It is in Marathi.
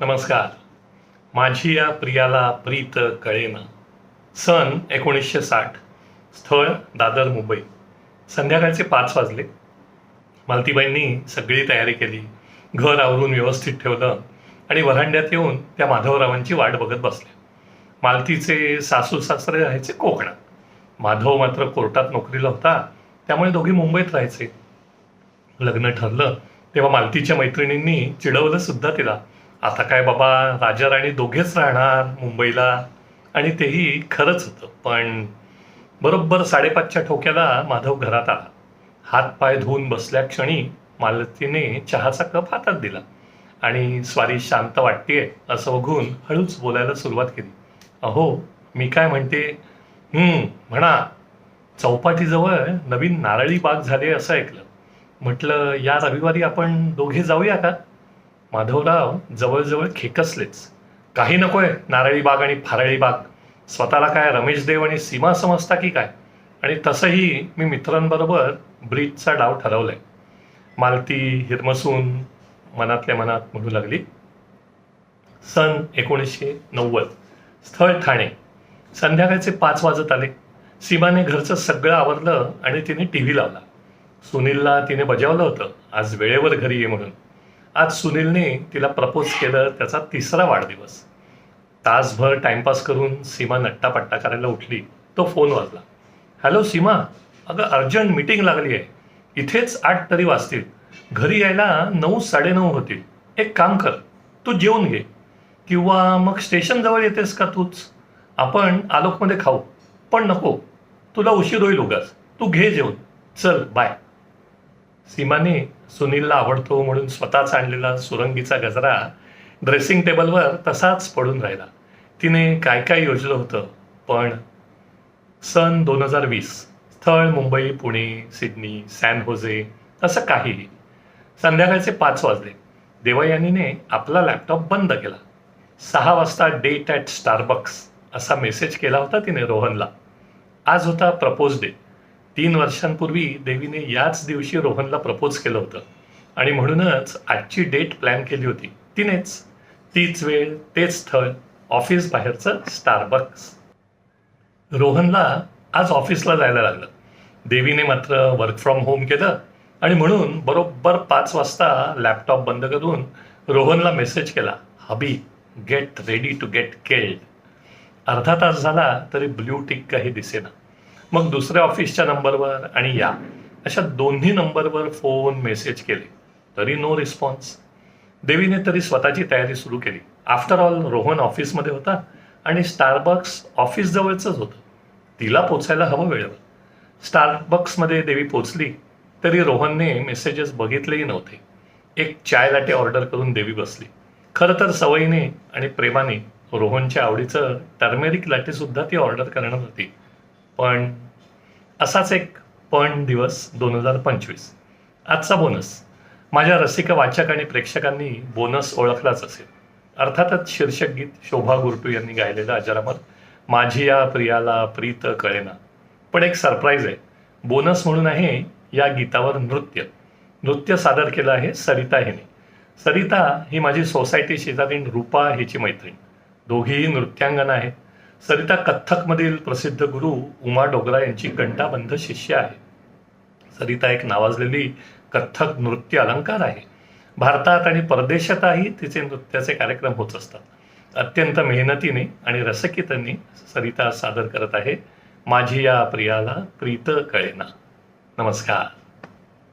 नमस्कार. माझी या प्रियाला प्रीत कळेना. सन एकोणीसशे साठ. स्थळ दादर मुंबई. संध्याकाळचे पाच वाजले. मालतीबाईंनी सगळी तयारी केली. घर आवरून व्यवस्थित ठेवलं आणि वरांड्यात येऊन त्या माधवरावांची वाट बघत बसल्या मालतीचे सासू सासरे राहायचे कोकणात. माधव मात्र कोर्टात नोकरीला होता त्यामुळे दोघे मुंबईत राहायचे. लग्न ठरलं तेव्हा मालतीच्या मैत्रिणींनी चिडवलं सुद्धा तिला. आता काय बाबा राजा राणी दोघेच राहणार मुंबईला. आणि तेही खरंच होतं. पण बरोबर साडेपाचच्या ठोक्याला माधव घरात आला. हात पाय धुवून बसल्या क्षणी मालतीने चहाचा कप हातात दिला. आणि स्वारी शांत वाटतेय असं बघून हळूच बोलायला सुरुवात केली. अहो मी काय म्हणते? म्हणा. चौपाटीजवळ नवीन नारळी बाग झाले असं ऐकलं. म्हटलं या रविवारी आपण दोघे जाऊया का? माधवराव जवळजवळ खेकसलेच. काही नकोय नारळी बाग आणि फारळी बाग. स्वतःला काय रमेश देव आणि सीमा समजता की काय? आणि तसंही मी मित्रांबरोबर ब्रिजचा डाव ठरवलाय. मालती हिरमसून मनातल्या मनात म्हणू लागली. सन एकोणीसशे नव्वद. स्थळ ठाणे. संध्याकाळचे पाच वाजत आले. सीमाने घरचं सगळं आवरलं आणि तिने टी व्ही लावला. सुनीलला तिने बजावलं होतं. आज वेळेवर घरी ये म्हणून. आज सुनीलने तिला प्रपोज केलं त्याचा तिसरा वाढदिवस. तासभर टाइमपास करून सीमा नट्टापट्टा करायला उठली. तो फोन वाजला. हॅलो सीमा अगं अर्जंट मीटिंग लागली आहे. इथेच आठ तरी वाजतील. घरी यायला नऊ साडेनऊ होतील. एक काम कर तू जेवून घे. किंवा मग स्टेशनजवळ येतेस का तूच? आपण आलोकमध्ये खाऊ. पण नको तुला उशीर होईल उगाच. तू घे जेवून. चल बाय. सीमाने सुनीलला आवडतो म्हणून स्वतःच आणलेला सुरंगीचा गजरा ड्रेसिंग टेबलवर तसाच पडून राहिला. तिने काय काय योजलं होतं? पण सन दोन हजार वीस स्थळ Mumbai Pune Sydney San Jose असं काहीही. संध्याकाळचे पाच वाजले. देवयानीने आपला लॅपटॉप बंद केला. सहा वाजता डेट ॲट स्टारबक्स असा मेसेज केला होता तिने रोहनला. आज होता प्रपोज डे तीन वर्षांपूर्वी देवीने याच दिवशी रोहनला प्रपोज केलं होतं. आणि म्हणूनच आजची डेट प्लॅन केली होती. तिनेच. तीच वेळ तेच स्थळ ऑफिस बाहेरचं स्टारबक्स रोहनला आज ऑफिसला जायला लागलं. देवीने मात्र वर्क फ्रॉम होम केलं आणि म्हणून बरोबर पाच वाजता लॅपटॉप बंद करून रोहनला मेसेज केला. Hubby get ready to get killed अर्धा तास झाला तरी ब्ल्यू टिक काही दिसेना. मग दुसऱ्या ऑफिसच्या नंबरवर आणि या. अशा दोन्ही नंबरवर फोन मेसेज केले. तरी नो रिस्पॉन्स. देवीने तरी स्वतःची तयारी सुरू केली. आफ्टर ऑल रोहन ऑफिसमध्ये होता आणि स्टारबक्स ऑफिस जवळचंच होतं. तिला पोचायला हवं वेळेवर. स्टारबक्समध्ये देवी पोचली तरी रोहनने मेसेजेस बघितलेही नव्हते. एक चाय लाटे ऑर्डर करून देवी बसली. खरं तर सवयीने आणि प्रेमाने रोहनच्या आवडीचं टर्मेरिक लाटेसुद्धा ती ऑर्डर करणार होती. पण असाच एक पण दिवस दोन हजार पंचवीस. आजचा बोनस. माझ्या रसिक वाचक आणि प्रेक्षकांनी बोनस ओळखलाच असेल. अर्थातच शीर्षक गीत शोभा गुरटू यांनी गायलेलं अजरामर माझी या प्रियाला प्रीत कळेना. पण एक सरप्राईज आहे. बोनस म्हणून आहे या गीतावर नृत्य. नृत्य सादर केलं आहे सरिता हिने. सरिता ही माझी सोसायटी शेजारीण रूपा हिची मैत्रीण. दोघीही नृत्यांगना आहेत. सरिता कथ्थकमधील प्रसिद्ध गुरु उमा डोगरा यांची कंटाबंध शिष्य आहे. सरिता एक नावाजलेली कथ्थक नृत्य अलंकार आहे. भारतात आणि परदेशातही तिचे नृत्याचे कार्यक्रम होत असतात. अत्यंत मेहनतीने आणि रसकीतने सरिता सादर करत आहे. माझी या प्रियाला प्रीत कळेना. नमस्कार.